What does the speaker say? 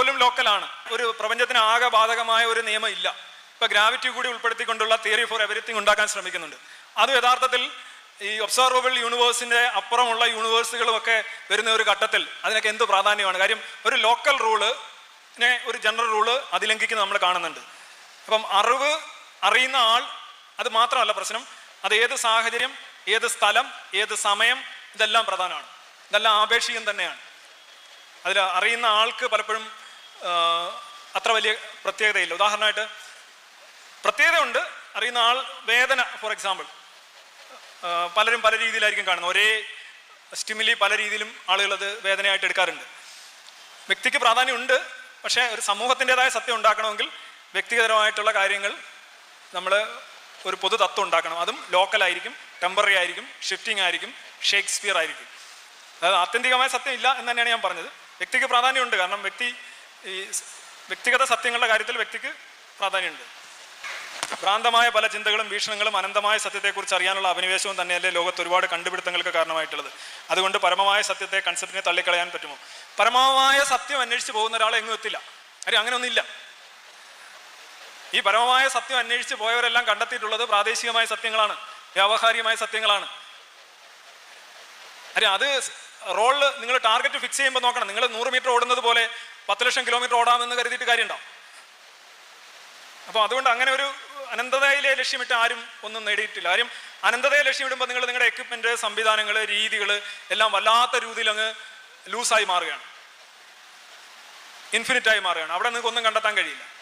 പോലും ലോക്കലാണ്. ഒരു പ്രപഞ്ചത്തിന് ആകെ ബാധകമായ ഒരു നിയമം ഇല്ല ഇപ്പൊ ഗ്രാവിറ്റി കൂടി ഉൾപ്പെടുത്തിക്കൊണ്ടുള്ള തിയറി ഫോർ എവരിത്തിങ് ഉണ്ടാക്കാൻ ശ്രമിക്കുന്നുണ്ട്. അത് യഥാർത്ഥത്തിൽ ഈ ഒബ്സർവബിൾ യൂണിവേഴ്സിന്റെ അപ്പുറമുള്ള യൂണിവേഴ്സുകളും ഒക്കെ വരുന്ന ഒരു ഘട്ടത്തിൽ അതിനൊക്കെ എന്ത് പ്രാധാന്യമാണ്? കാര്യം ഒരു ലോക്കൽ റൂൾ ഒരു ജനറൽ റൂൾ അതിലംഘിക്കുന്നത് നമ്മൾ കാണുന്നുണ്ട്. അപ്പം അറിവ് അറിയുന്ന ആൾ അത് മാത്രമല്ല പ്രശ്നം. അത് ഏത് സാഹചര്യം ഏത് സ്ഥലം ഏത് സമയം ഇതെല്ലാം പ്രധാനമാണ്. ഇതെല്ലാം ആപേക്ഷികം തന്നെയാണ്. അതിൽ അറിയുന്ന ആൾക്ക് പലപ്പോഴും അത്ര വലിയ പ്രത്യേകതയില്ല. ഉദാഹരണമായിട്ട് പ്രത്യേകതയുണ്ട് അറിയുന്ന ആൾ വേദന ഫോർ എക്സാമ്പിൾ പലരും പല രീതിയിലായിരിക്കും കാണുന്നത്. ഒരേ സ്റ്റിമുലി പല രീതിയിലും ആളുകൾ അത് വേദനയായിട്ട് എടുക്കാറുണ്ട്. വ്യക്തിക്ക് പ്രാധാന്യമുണ്ട് പക്ഷേ ഒരു സമൂഹത്തിന്റെതായ സത്യം ഉണ്ടാക്കണമെങ്കിൽ വ്യക്തിഗതമായിട്ടുള്ള കാര്യങ്ങൾ നമ്മൾ ഒരു പൊതു തത്വം ഉണ്ടാക്കണം. അതും ലോക്കലായിരിക്കും ടെമ്പററി ആയിരിക്കും ഷിഫ്റ്റിംഗ് ആയിരിക്കും ഷേക്സ്പിയർ ആയിരിക്കും. അതായത് ആത്യന്തികമായ സത്യം ഇല്ല എന്ന് തന്നെയാണ് ഞാൻ പറഞ്ഞത്. വ്യക്തിക്ക് പ്രാധാന്യമുണ്ട് കാരണം വ്യക്തി ഈ വ്യക്തിഗത സത്യങ്ങളുടെ കാര്യത്തിൽ വ്യക്തിക്ക് പ്രാധാന്യമുണ്ട്. ഭ്രാന്തമായ പല ചിന്തകളും വീക്ഷണങ്ങളും അനന്തമായ സത്യത്തെക്കുറിച്ച് അറിയാനുള്ള അഭിനിവേശവും തന്നെയല്ലേ ലോകത്ത് ഒരുപാട് കണ്ടുപിടുത്തങ്ങൾക്ക് കാരണമായിട്ടുള്ളത്. അതുകൊണ്ട് പരമമായ സത്യത്തെ കൺസെപ്റ്റിനെ തള്ളിക്കളയാൻ പറ്റുമോ? പരമമായ സത്യം അന്വേഷിച്ച് പോകുന്ന ഒരാളെ എങ്ങും എത്തില്ല. കാര്യം അങ്ങനെയൊന്നുമില്ല. ഈ പരമമായ സത്യം അന്വേഷിച്ച് പോയവരെല്ലാം കണ്ടെത്തിയിട്ടുള്ളത് പ്രാദേശികമായ സത്യങ്ങളാണ്. വ്യാവഹാരികമായ സത്യങ്ങളാണ്. അരെ അത് റോളിൽ നിങ്ങൾ ടാർഗറ്റ് ഫിക്സ് ചെയ്യുമ്പോൾ നോക്കണം. നിങ്ങൾ നൂറ് മീറ്റർ ഓടുന്നത് പോലെ പത്ത് ലക്ഷം കിലോമീറ്റർ ഓടാമെന്ന് കരുതിയിട്ട് കാര്യമുണ്ടാവും. അപ്പോൾ അതുകൊണ്ട് അങ്ങനെ ഒരു അനന്തതയിലെ ലക്ഷ്യമിട്ട് ആരും ഒന്നും നേടിയിട്ടില്ല. ആരും അനന്തതയെ ലക്ഷ്യമിടുമ്പോൾ നിങ്ങൾ നിങ്ങളുടെ എക്യുപ്മെന്റ് സംവിധാനങ്ങൾ രീതികൾ എല്ലാം വല്ലാത്ത രീതിയിൽ അങ്ങ് ലൂസായി മാറുകയാണ്. ഇൻഫിനിറ്റായി മാറുകയാണ്. അവിടെ നിങ്ങൾക്ക് ഒന്നും കണ്ടെത്താൻ കഴിയില്ല.